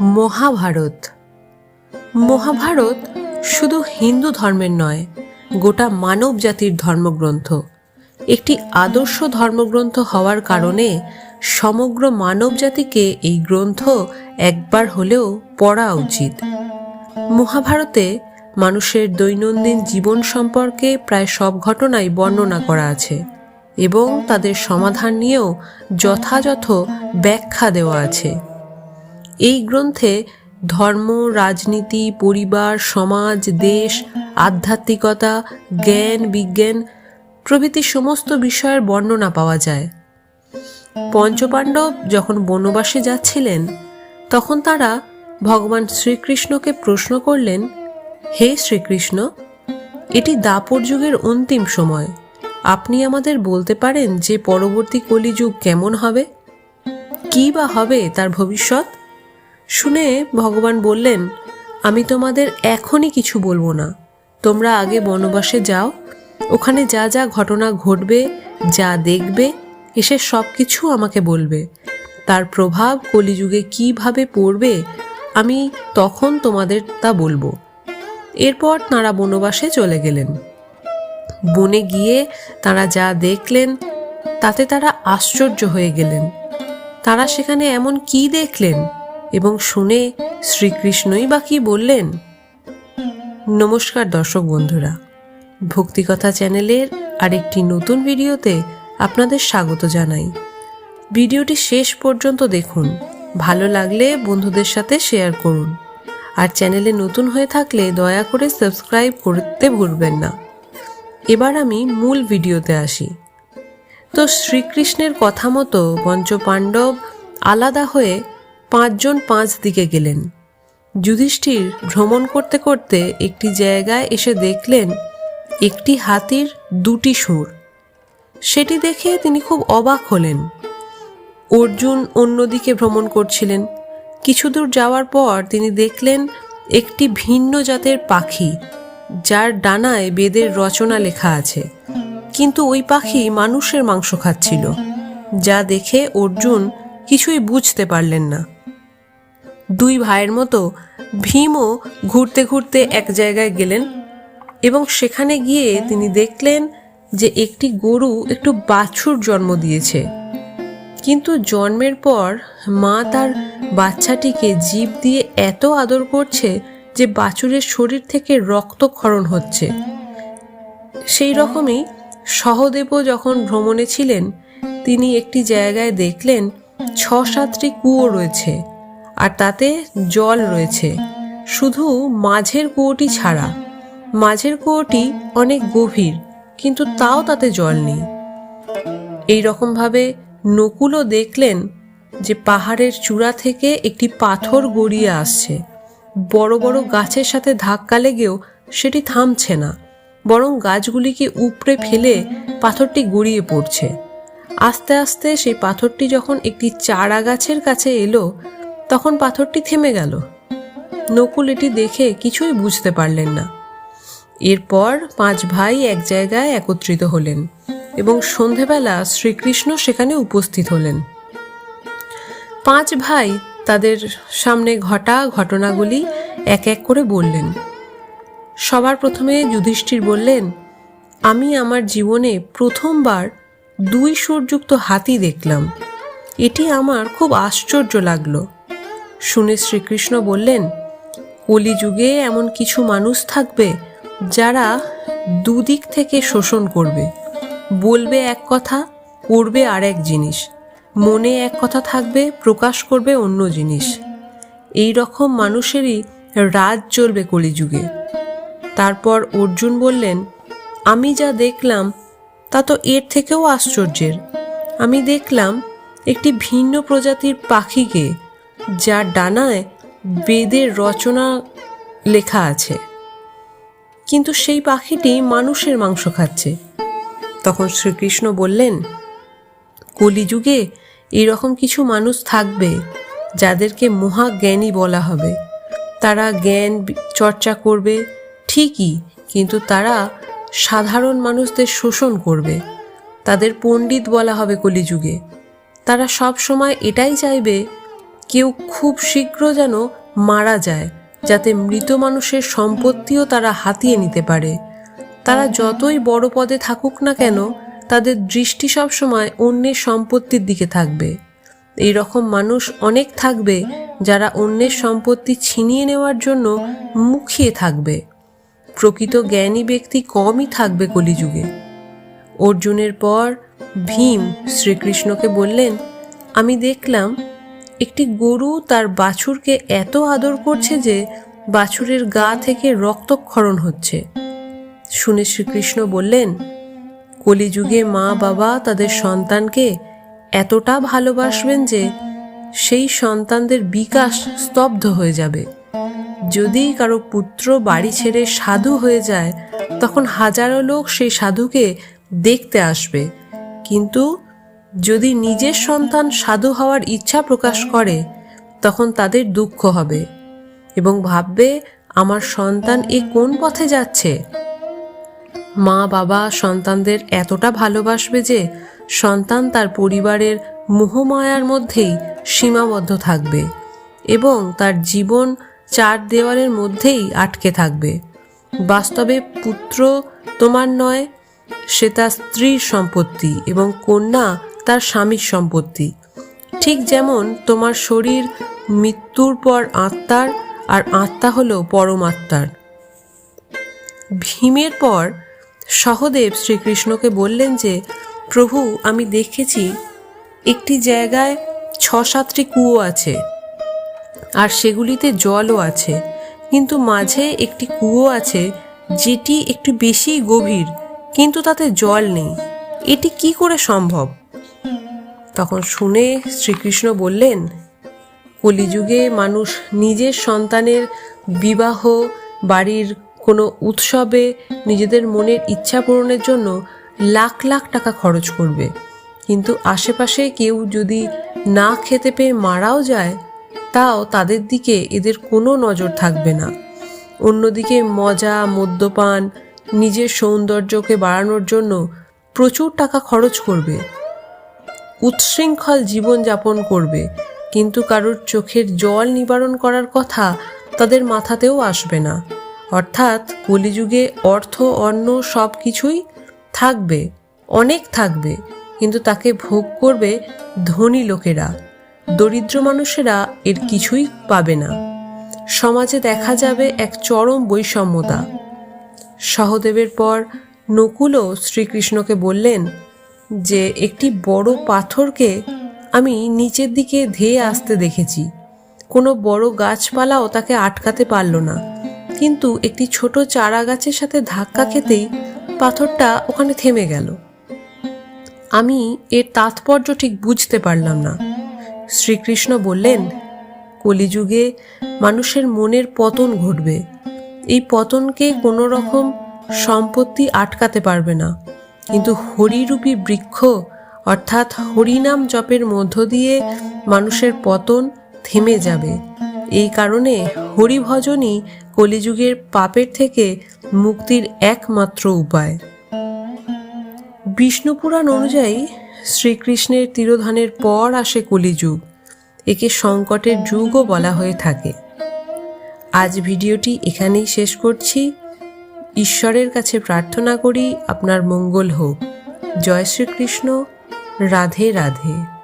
মহাভারত। মহাভারত শুধু হিন্দু ধর্মের নয়, গোটা মানব জাতির ধর্মগ্রন্থ। একটি আদর্শ ধর্মগ্রন্থ হওয়ার কারণে সমগ্র মানব জাতিকে এই গ্রন্থ একবার হলেও পড়া উচিত। মহাভারতে মানুষের দৈনন্দিন জীবন সম্পর্কে প্রায় সব ঘটনাই বর্ণনা করা আছে এবং তাদের সমাধান নিয়েও যথাযথ ব্যাখ্যা দেওয়া আছে। এই গ্রন্থে ধর্ম, রাজনীতি, পরিবার, সমাজ, দেশ, আধ্যাত্মিকতা, জ্ঞান, বিজ্ঞান প্রভৃতি সমস্ত বিষয়ের বর্ণনা পাওয়া যায়। পঞ্চপাণ্ডব যখন বনবাসে যাচ্ছিলেন, তখন তারা ভগবান শ্রীকৃষ্ণকে প্রশ্ন করলেন, হে শ্রীকৃষ্ণ, এটি দাপর যুগের অন্তিম সময়। আপনি আমাদের বলতে পারেন যে পরবর্তী কলিযুগ কেমন হবে? কী বা হবে তার ভবিষ্যৎ? শুনে ভগবান বললেন, আমি তোমাদের এখনই কিছু বলব না। তোমরা আগে বনবাসে যাও। ওখানে যা যা ঘটনা ঘটবে, যা দেখবে, এসে সব কিছু আমাকে বলবে। তার প্রভাব কলিযুগে কীভাবে পড়বে, আমি তখন তোমাদের তা বলব। এরপর তাঁরা বনবাসে চলে গেলেন। বনে গিয়ে তারা যা দেখলেন, তাতে তারা আশ্চর্য হয়ে গেলেন। তারা সেখানে এমন কি দেখলেন? এবং শুনে শ্রীকৃষ্ণই বা কি বললেন? নমস্কার দর্শক বন্ধুরা। ভক্তিকথা চ্যানেলের আরেকটি নতুন ভিডিওতে আপনাদের স্বাগত জানাই। ভিডিওটি শেষ পর্যন্ত দেখুন। ভালো লাগলে বন্ধুদের সাথে শেয়ার করুন। আর চ্যানেলে নতুন হয়ে থাকলে দয়া করে সাবস্ক্রাইব করতে ভুলবেন না। এবার আমি মূল ভিডিওতে আসি। তো শ্রীকৃষ্ণের কথা মতো পঞ্চপাণ্ডব আলাদা হয়ে পাঁচজন পাঁচ দিকে গেলেন। যুধিষ্ঠির ভ্রমণ করতে করতে একটি জায়গায় এসে দেখলেন একটি হাতির দুটি সুর। সেটি দেখে তিনি খুব অবাক হলেন। অর্জুন অন্যদিকে ভ্রমণ করছিলেন। কিছু দূর যাওয়ার পর তিনি দেখলেন একটি ভিন্ন জাতের পাখি, যার ডানায় বেদের রচনা লেখা আছে। কিন্তু ওই পাখি মানুষের মাংস খাচ্ছিল, যা দেখে অর্জুন কিছুই বুঝতে পারলেন না। দুই ভাইয়ের মতো ভীমও ঘুরতে ঘুরতে এক জায়গায় গেলেন এবং সেখানে গিয়ে তিনি দেখলেন যে একটি গরু একটু বাছুর জন্ম দিয়েছে। কিন্তু জন্মের পর মা তার বাচ্চাটিকে জীব দিয়ে এত আদর করছে যে বাছুরের শরীর থেকে রক্তক্ষরণ হচ্ছে। সেই রকমই সহদেবও যখন ভ্রমণে ছিলেন, তিনি একটি জায়গায় দেখলেন ছ সাতটি কুয়ো রয়েছে। আর তাতে জল রয়েছে। শুধু মাঝের কুয়োটি ছাড়া। মাঝের কুয়োটি অনেক গভীর, কিন্তু তাও তাতে জল নেই। এই রকমভাবে নকুলও দেখলেন যে পাহাড়ের চূড়া থেকে একটি পাথর গড়িয়ে আসছে। বড় বড় গাছের সাথে ধাক্কা লেগেও সেটি থামছে না, বরং গাছগুলিকে উপড়ে ফেলে পাথরটি গড়িয়ে পড়ছে। আস্তে আস্তে সেই পাথরটি যখন একটি চারা গাছের কাছে এলো তখন পাথরটি থেমে গেল। নকুল এটি দেখে কিছুই বুঝতে পারলেন না। এরপর পাঁচ ভাই এক জায়গায় একত্রিত হলেন এবং সন্ধেবেলা শ্রীকৃষ্ণ সেখানে উপস্থিত হলেন। পাঁচ ভাই তাদের সামনে ঘটা ঘটনাগুলি এক এক করে বললেন। সবার প্রথমে যুধিষ্ঠির বললেন, আমি আমার জীবনে প্রথমবার দুই সুরযুক্ত হাতি দেখলাম। এটি আমার খুব আশ্চর্য লাগল। শুনে শ্রীকৃষ্ণ বললেন, কলিযুগে এমন কিছু মানুষ থাকবে যারা দুদিক থেকে শোষণ করবে। বলবে এক কথা, করবে আর এক জিনিস। মনে এক কথা থাকবে, প্রকাশ করবে অন্য জিনিস। এই রকম মানুষেরই রাজ চলবে কলিযুগে। তারপর অর্জুন বললেন, আমি যা দেখলাম, তা তো এর থেকেও আশ্চর্যের। আমি দেখলাম একটি ভিন্ন প্রজাতির পাখিকে যার ডানায় বেদের রচনা লেখা আছে। কিন্তু সেই পাখিটি মানুষের মাংস খাচ্ছে। তখন শ্রীকৃষ্ণ বললেন, কলিযুগে এরকম কিছু মানুষ থাকবে যাদেরকে মহাজ্ঞানী বলা হবে। তারা জ্ঞান চর্চা করবে, ঠিকই, কিন্তু তারা সাধারণ মানুষদের শোষণ করবে। তাদের পণ্ডিত বলা হবে কলিযুগে। তারা সব সময় এটাই চাইবে কেউ খুব শীঘ্র যেন মারা যায়, যাতে মৃত মানুষের সম্পত্তিও তারা হাতিয়ে নিতে পারে। তারা যতই বড় পদে থাকুক না কেন, তাদের দৃষ্টি সবসময় অন্যের সম্পত্তির দিকে থাকবে। এই রকম মানুষ অনেক থাকবে, যারা অন্যের সম্পত্তি ছিনিয়ে নেওয়ার জন্য মুখিয়ে থাকবে। প্রকৃত জ্ঞানী ব্যক্তি কমই থাকবে কলিযুগে। অর্জুনের পর ভীম শ্রীকৃষ্ণকে বললেন, আমি দেখলাম একটি গরু তার বাছুরকে এত আদর করছে যে বাছুরের গা থেকে রক্তক্ষরণ হচ্ছে। শুনে শ্রীকৃষ্ণ বললেন, কলিযুগে মা বাবা তাদের সন্তানকে এতটা ভালোবাসবেন যে সেই সন্তানদের বিকাশ স্তব্ধ হয়ে যাবে। যদি কারও পুত্র বাড়ি ছেড়ে সাধু হয়ে যায়, তখন হাজারো লোক সেই সাধুকে দেখতে আসবে। কিন্তু যদি নিজের সন্তান সাধু হওয়ার ইচ্ছা প্রকাশ করে, তখন তাদের দুঃখ হবে এবং ভাববে, আমার সন্তান এ কোন পথে যাচ্ছে? মা বাবা সন্তানদের এতটা ভালোবাসবে যে, সন্তান তার পরিবারের মোহমায়ার মধ্যেই সীমাবদ্ধ থাকবে এবং তার জীবন চার দেওয়ালের মধ্যেই আটকে থাকবে। বাস্তবে পুত্র তোমার নয়, সে তার স্ত্রীর সম্পত্তি এবং কন্যা তার স্বামীর সম্পত্তি। ঠিক যেমন তোমার শরীর, মৃত্যুর পর আত্মার আর আত্মা হলো পরমাত্মার ভীমের পর সহদেব শ্রীকৃষ্ণকে বললেন যে, প্রভু, আমি দেখেছি একটি জায়গায় ছ সাতটি কুয়ো আছে আর সেগুলিতে জলও আছে। কিন্তু মাঝে একটি কুয়ো আছে যেটি একটু বেশি গভীর, কিন্তু তাতে জল নেই। এটি কি করে সম্ভব? তখন শুনে শ্রীকৃষ্ণ বললেন, কলিযুগে মানুষ নিজের সন্তানের বিবাহ, বাড়ির কোনো উৎসবে নিজেদের মনের ইচ্ছা পূরণের জন্য লাখ লাখ টাকা খরচ করবে। কিন্তু আশেপাশে কেউ যদি না খেতে পেয়ে মারাও যায়, তাও তাদের দিকে এদের কোনো নজর থাকবে না। অন্যদিকে মজা, মদ্যপান, নিজের সৌন্দর্যকে বাড়ানোর জন্য প্রচুর টাকা খরচ করবে। উচ্ছৃঙ্খল জীবনযাপন করবে। কিন্তু কারোর চোখের জল নিবারণ করার কথা তাদের মাথাতেও আসবে না। অর্থাৎ কলিযুগে অর্থ, অন্ন সব কিছুই থাকবে, অনেক থাকবে। কিন্তু তাকে ভোগ করবে ধনী লোকেরা। দরিদ্র মানুষেরা এর কিছুই পাবে না। সমাজে দেখা যাবে এক চরম বৈষম্যতা। সহদেবের পর নকুলও শ্রীকৃষ্ণকে বললেন যে একটি বড় পাথরকে আমি নিচের দিকে ধেয়ে আসতে দেখেছি। কোনো বড় গাছপালাও তাকে আটকাতে পারল না। কিন্তু একটি ছোট চারা গাছের সাথে ধাক্কা খেতেই পাথরটা ওখানে থেমে গেল। আমি এর তাৎপর্য ঠিক বুঝতে পারলাম না। শ্রীকৃষ্ণ বললেন, কলিযুগে মানুষের মনের পতন ঘটবে। এই পতনকে কোনো রকম সম্পত্তি আটকাতে পারবে না। কিন্তু হরিরূপী বৃক্ষ, অর্থাৎ হরিনাম জপের মধ্য দিয়ে মানুষের পতন থেমে যাবে। এই কারণে হরিভজনই কলিযুগের পাপের থেকে মুক্তির একমাত্র উপায়। বিষ্ণুপুরাণ অনুযায়ী শ্রীকৃষ্ণের তিরোধানের পর আসে কলিযুগ। একে সংকটের যুগও বলা হয়ে থাকে। আজ ভিডিওটি এখানেই শেষ করছি। ঈশ্বরের কাছে প্রার্থনা করি আপনার মঙ্গল হোক। জয় শ্রীকৃষ্ণ। রাধে রাধে।